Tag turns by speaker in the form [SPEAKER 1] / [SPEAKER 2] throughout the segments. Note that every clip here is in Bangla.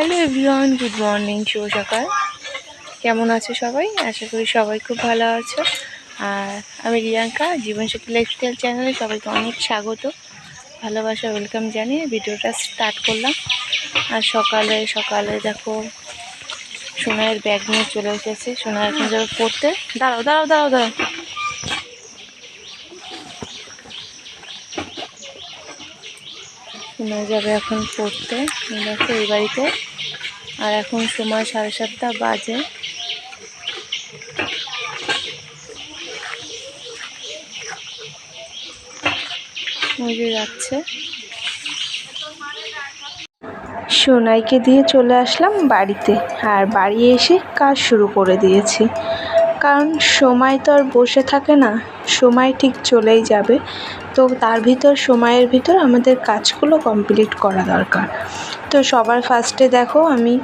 [SPEAKER 1] হ্যালো এভরিওয়ান, গুড মর্নিং, শুভ সকাল। কেমন আছো সবাই? আশা করি সবাই খুব ভালো আছো। আর আমি রিয়াঙ্কা, জীবনশক্তি লাইফস্টাইল চ্যানেলে সবাইকে অনেক স্বাগত, ভালোবাসা ওয়েলকাম জানিয়ে ভিডিওটা স্টার্ট করলাম। আর সকালে সকালে দেখো সোনাইয়ের ব্যাগ নিয়ে চলে এসেছে সোনা এখন যাবে পড়তে। দাঁড়াও দাঁড়াও দাঁড়াও দাঁড়াও। সোনা যাবে এখন পড়তে। দেখো এই বাড়িতে। আর এখন সময় সাড়ে সাতটা বাজে। যে যাচ্ছে সোনাইকে দিয়ে চলে আসলাম বাড়িতে আর বাড়ি এসে কাজ শুরু করে দিয়েছি। কারণ সময় তো আর বসে থাকে না, সময় ঠিক চলেই যাবে। তো তার ভিতর, সময়ের ভিতর আমাদের কাজগুলো কমপ্লিট করা দরকার। তো সবার ফার্স্টে দেখো আমি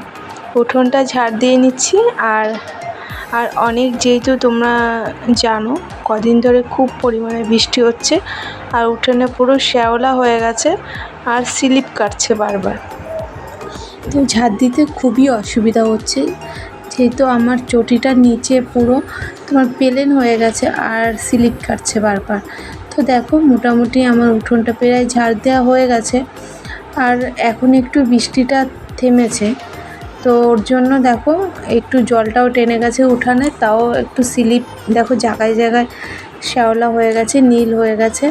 [SPEAKER 1] উঠোনটা ঝাড় দিয়ে নিচ্ছি আর আর অনেক যেহেতু তোমরা জানো, কদিন ধরে খুব পরিমাণে বৃষ্টি হচ্ছে আর উঠোনে পুরো শ্যাওলা হয়ে গেছে আর স্লিপ কাটছে বারবার। তো ঝাড় দিতে খুবই অসুবিধা হচ্ছে, যেহেতু আমার চটিটা নিচে পুরো তোমার পেলেন হয়ে গেছে আর স্লিপ কাটছে বারবার। তো দেখো মোটামুটি আমার উঠোনটা প্রায় ঝাড় দেওয়া হয়ে গেছে। আর এখন একটু বৃষ্টিটা থেমেছে। তো ওর জন্য দেখো, একটু জলটাও টেনে গেছে উঠানে, তাও একটু স্লিপ, দেখো জায়গায় জায়গায় শ্যাওলা হয়ে গেছে, নীল হয়ে গেছে।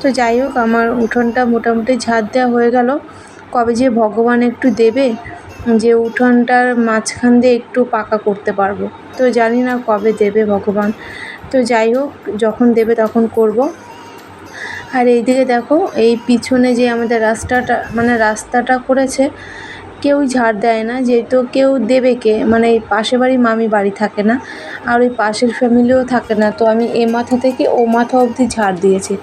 [SPEAKER 1] তো যাই হোক, আমার উঠোনটা মোটামুটি ঝাড় দেওয়া হয়ে গেল। কবে যে ভগবান একটু দেবে, যে উঠোনটার মাঝখান দিয়ে একটু পাকা করতে পারব। তো জানি না কবে দেবে ভগবান। তো যাই হোক, যখন দেবে তখন করব। আর এইদিকে দেখো, এই পিছনে যে আমাদের রাস্তাটা মানে রাস্তাটা করেছে, কেউ ঝাড় দেয় না, যেহেতু কেউ দেবে কে মানে এই পাশে বাড়ি মামি বাড়ি থাকে না, আর ওই পাশের ফ্যামিলিও থাকে না, তো আমি এ মাথা থেকে ও মাথা অবধি ঝাড় দিয়েছি।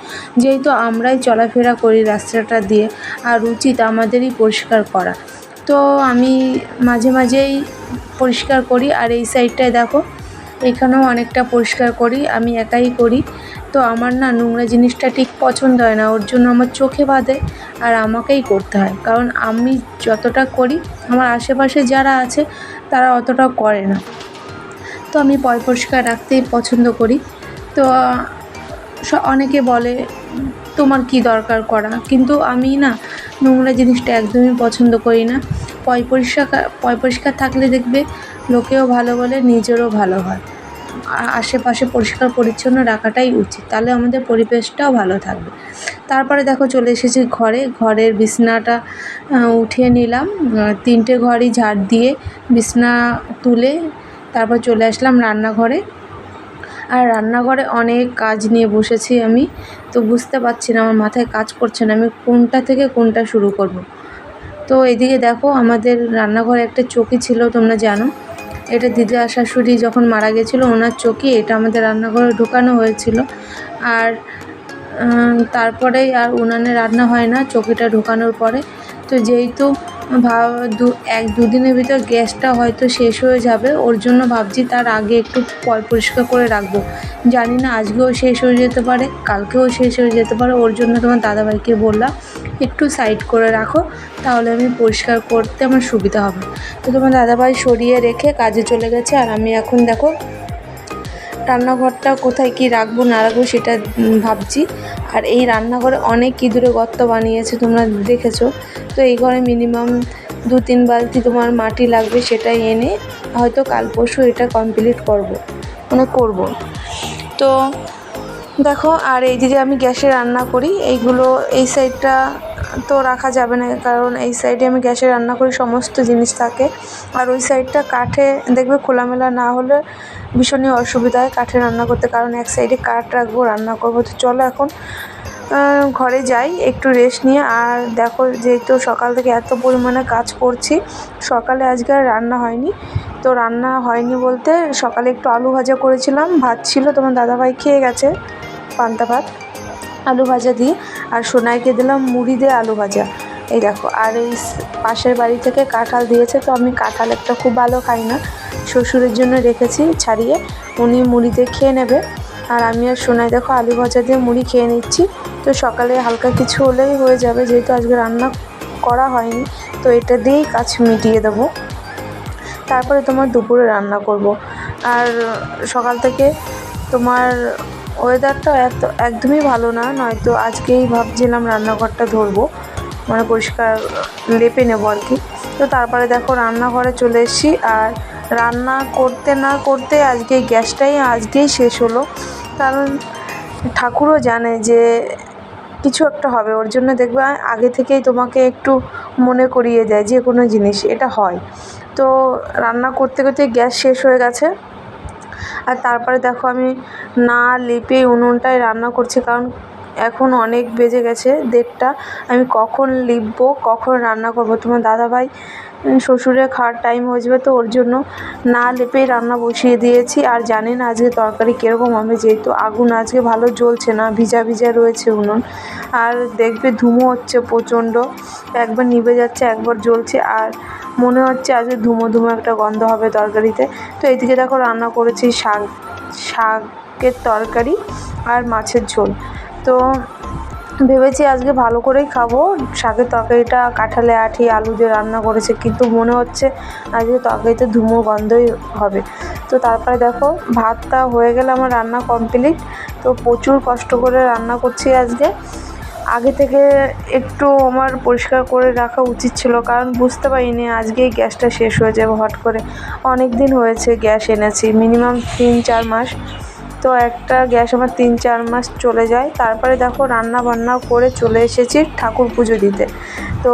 [SPEAKER 1] যেহেতু আমরাই চলাফেরা করি রাস্তাটা দিয়ে, আর উচিত আমাদেরই পরিষ্কার করা। তো আমি মাঝে মাঝেই পরিষ্কার করি, আর এই সাইডটায় দেখো এখানেও অনেকটা পরিষ্কার করি, আমি একাই করি। তো আমার না নোংরা জিনিসটা ঠিক পছন্দ হয় না, ওর জন্য আমার চোখে বাঁধে আর আমাকেই করতে হয়। কারণ আমি যতটা করি, আমার আশেপাশে যারা আছে, তারা অতটা করে না। তো আমি পয় পরিষ্কার রাখতেই পছন্দ করি। তো অনেকে বলে, তোমার কি দরকার করা? কিন্তু আমি না নোংরা জিনিসটা একদমই পছন্দ করি না। পয় পরিষ্কার পয় পরিষ্কার থাকলে দেখবে লোকেও ভালো বলে, নিজেরও ভালো হয়। আশেপাশে পরিষ্কার পরিচ্ছন্ন রাখাটাই উচিত। তাহলে আমাদের পরিবেশটাও ভালো থাকবে। তারপরে দেখো চলে এসেছি ঘরে। ঘরের বিছনাটা উঠিয়ে নিলাম। তিনটে ঘরই ঝাড় দিয়ে বিছনা তুলে তারপর চলে আসলাম রান্নাঘরে। আর রান্নাঘরে অনেক কাজ নিয়ে বসেছি আমি। তো বুঝতে পারছি না, আমার মাথায় কাজ করছে না। আমি কোনটা থেকে কোনটা শুরু করব। তো এদিকে দেখো আমাদের রান্নাঘরে একটা চকি ছিল, তোমরা জানো। এটা দিদা শাশুড়ি যখন মারা গেছিল, ওনার চকি, এটা আমাদের রান্নাঘরে ঢুকানো হয়েছিল। আর তারপরেই তারপরে আর উনানে রান্না হয় না, চকিটা ঢুকানোর পরে। তো যেহেতু ভাব, দু, এক দুদিনের ভিতর গ্যাসটা হয়তো শেষ হয়ে যাবে। ওর জন্য ভাবছি তার আগে একটু পরিষ্কার করে রাখব। জানি না আজকেও শেষ হয়ে যেতে পারে, কালকেও শেষ হয়ে যেতে পারে। ওর জন্য তোমার দাদাভাইকে বললাম, একটু সাইড করে রাখো, তাহলে আমি পরিষ্কার করতে আমার সুবিধা হবে। তো তোমার দাদাভাই সরিয়ে রেখে কাজে চলে গেছে। আর আমি এখন দেখো রান্নাঘরটা কোথায় কি রাখব না রাখব সেটা ভাবছি। আর এই রান্নাঘরে অনেক ইঁদুরে গর্ত বানিয়েছে, তোমরা দেখেছ। তো এই ঘরে মিনিমাম দু তিন বালতি তোমার মাটি লাগবে সেটা এনে হয়তো কাল পরশু এটা কমপ্লিট করব। মানে করব। তো দেখো, আর এই যে আমি গ্যাসে রান্না করি, এইগুলো এই সাইডটা তো রাখা যাবে না, কারণ এই সাইডে আমি গ্যাসে রান্না করি, সমস্ত জিনিস থাকে। আর ওই সাইডটা কাঠে দেখবে খোলামেলা না হলে ভীষণই অসুবিধা হয় কাঠে রান্না করতে, কারণ এক সাইডে কাঠ রাখব, রান্না করব। তো চলো এখন ঘরে যাই, একটু রেস্ট নিয়ে। আর দেখো যেহেতু সকাল থেকে এত পরিমাণে কাজ করছি, সকালে আজকে আর রান্না হয়নি। তো রান্না হয়নি বলতে সকালে একটু আলু ভাজা করেছিলাম, ভাত ছিল, তোমার দাদাভাই খেয়ে গেছে, পান্তা ভাত। আলু ভাজা দিয়ে, আর সোনাইকে দিলাম মুড়ি দিয়ে আলু ভাজা। এই দেখো, আর এই পাশের বাড়ি থেকে কাঁঠাল দিয়েছে, তো আমি কাঁঠাল একটা খুব ভালো খাই না। শ্বশুরের জন্য রেখেছি ছাড়িয়ে, উনি মুড়িতে খেয়ে নেবে। আর আমি আর সোনাই দেখো আলু ভাজা দিয়ে মুড়ি খেয়ে নিচ্ছি। তো সকালে হালকা কিছু হলেই হয়ে যাবে, যেহেতু আজকে রান্না করা হয়নি, তো এটা দিয়েই কাজ মিটিয়ে দেবো। তারপরে তোমার দুপুরে রান্না করব। আর সকাল থেকে তোমার ওয়েদারটা এত, একদমই ভালো না, নয়তো আজকেই ভাবছিলাম রান্নাঘরটা ধরবো মানে পরিষ্কার লেপে নেব আর কি। তো তারপরে দেখো রান্নাঘরে চলে এসেছি, আর রান্না করতে না করতে আজকে গ্যাসটাই আজকেই শেষ হলো। কারণ ঠাকুরও জানে যে কিছু একটা হবে, ওর জন্য দেখবে আগে থেকেই তোমাকে একটু মনে করিয়ে দেয় যে কোনো জিনিস, এটা হয়। তো রান্না করতে করতে গ্যাস শেষ হয়ে গেছে। আর তারপরে দেখো আমি না লেপে উনুনটায় রান্না করছি কারণ এখন অনেক বেজে গেছে, দেড়টা। আমি কখন লিখব কখন রান্না করব? তোমার দাদাভাই শ্বশুরের খাওয়ার টাইম হয়ে যাবে তো, ওর জন্য না লেপেই রান্না বসিয়ে দিয়েছি। আর জানি না আজকে তরকারি কীরকম হবে, যেহেতু আগুন আজকে ভালো জ্বলছে না, ভিজা ভিজা রয়েছে উনুন। আর দেখবে ধুমো হচ্ছে প্রচণ্ড, একবার নিভে যাচ্ছে, একবার জ্বলছে। আর মনে হচ্ছে আজকে ধুমো ধুমো একটা গন্ধ হবে তরকারিতে। তো এদিকে দেখো রান্না করেছি শাক, শাকের তরকারি আর মাছের ঝোল। তো ভেবেছি আজকে ভালো করেই খাব। শাকের তরকারিটা কাঁঠালে আঠি, আলু দিয়ে রান্না করেছে, কিন্তু মনে হচ্ছে আজকে তরকারিতে ধুমো গন্ধই হবে। তো তারপরে দেখো, ভাতটা হয়ে গেলে আমার রান্না কমপ্লিট তো প্রচুর কষ্ট করে রান্না করছি আজকে। আগে থেকে একটু আমার পরিষ্কার করে রাখা উচিত ছিল, কারণ বুঝতে পারিনি আজকেই গ্যাসটা শেষ হয়ে যাবে হট করে। অনেক দিন হয়েছে গ্যাস এনেছি মিনিমাম তিন চার মাস। তো একটা গ্যাস আমার তিন চার মাস চলে যায়। তারপরে দেখো রান্না বান্না করে চলে এসেছি ঠাকুর পুজো দিতে। তো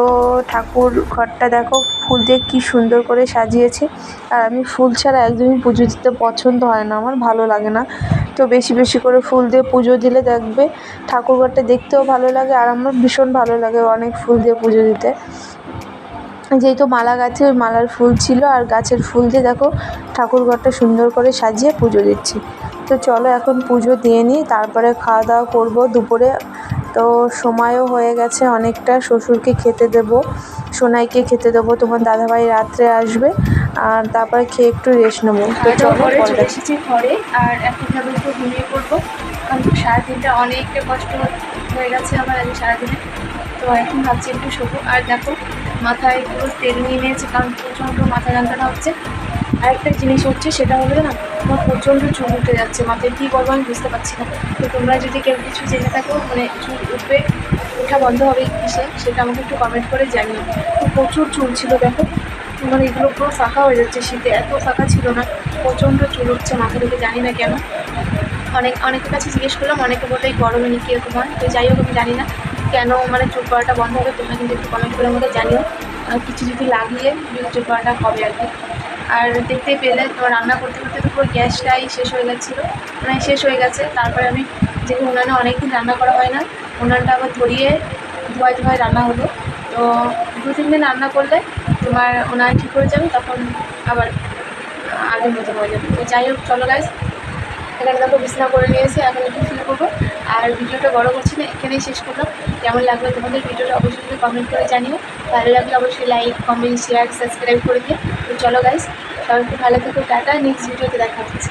[SPEAKER 1] ঠাকুর ঘরটা দেখো ফুল দিয়ে কী সুন্দর করে সাজিয়েছি। আর আমি ফুল ছাড়া একদমই পুজো দিতে পছন্দ হয় না, আমার ভালো লাগে না। তো বেশি বেশি করে ফুল দিয়ে পুজো দিলে দেখবে ঠাকুর ঘরটা দেখতেও ভালো লাগে আর আমার ভীষণ ভালো লাগে অনেক ফুল দিয়ে পুজো দিতে। যেহেতু মালা গাছে মালার ফুল ছিল আর গাছের ফুল দিয়ে দেখো ঠাকুর ঘরটা সুন্দর করে সাজিয়ে পুজো দিচ্ছি। তো চলো এখন পুজো দিয়ে নিই তারপরে খাওয়া দাওয়া করব দুপুরে। তো সময়ও হয়ে গেছে অনেকটা শ্বশুরকে খেতে দেবো সোনাইকে খেতে দেবো তোমার দাদাভাই রাত্রে আসবে আর তারপরে খেয়ে একটু রেস্ট নেব। তো চলো
[SPEAKER 2] এসেছি ঘরে আর এখন ভাবে একটু ঘুমিয়ে পড়ব। কারণ সারাদিনটা অনেকটা কষ্ট হয়ে গেছে আমার আজ সারাদিনে। তো এখন ভাবছি একটু শোবো। আর দেখো মাথায় পুরো তেল নিয়ে নিয়েছে কারণ প্রচণ্ড মাথা যন্ত্রণা হচ্ছে। আরেকটা জিনিস হচ্ছে সেটা হলো না আমার প্রচণ্ড চুল উঠে যাচ্ছে। মাথায় কী করব আমি বুঝতে পারছি না। তো তোমরা যদি কেউ কিছু জেনে থাকো মানে চুল উঠবে, ওঠা বন্ধ হবে কিসে, সেটা আমাকে একটু কমেন্ট করে জানিও। তো প্রচুর চুল ছিল, দেখো। মানে এগুলো পুরো ফাঁকা হয়ে যাচ্ছে শীতে। এত ফাঁকা ছিল না, প্রচণ্ড চুল উঠছে মাথা থেকে, জানি না কেন। অনেক, অনেকের কাছে জিজ্ঞেস করলাম, অনেকে বলে এই গরমে নাকি এরকম হয়? তো যাই হোক, আমি জানি না কেন মানে চুল পড়াটা বন্ধ হবে, তোমরা কিন্তু একটু কমেন্ট করে আমাকে জানিও। কিছু যদি লাগিয়ে চুল পড়াটা হবে আর কি। আর দেখতে পেলে তোমার রান্না করতে করতে তো পুরো গ্যাসটাই শেষ হয়ে গেছিল। মানে শেষ হয়ে গেছে। তারপরে আমি যেহেতু উনানে অনেকদিন রান্না করা হয় না, উনানটা আবার ধরিয়ে ধোয়ায় ধোয়ায় রান্না হলো। তো দু তিন দিন রান্না করলে তোমার ওনার ঠিক হয়ে যাবে, তখন আবার আগের মতো হয়ে যাবে। তো যাই হোক, চলো গাইজ এখানে দেখো বিছনা করে নিয়েছি এখন একটু ফিল করব। আর ভিডিওটা বড় করছি না, এখানেই শেষ করলাম। কেমন লাগল তোমাদের ভিডিওটা অবশ্যই কমেন্ট করে জানিও। ভালো লাগলে অবশ্যই লাইক কমেন্ট শেয়ার সাবস্ক্রাইব করে দিও। তো চলো গাইস সবাই খুব ভালো থেকো, টাটা নেক্সট ভিডিওতে দেখা হচ্ছে।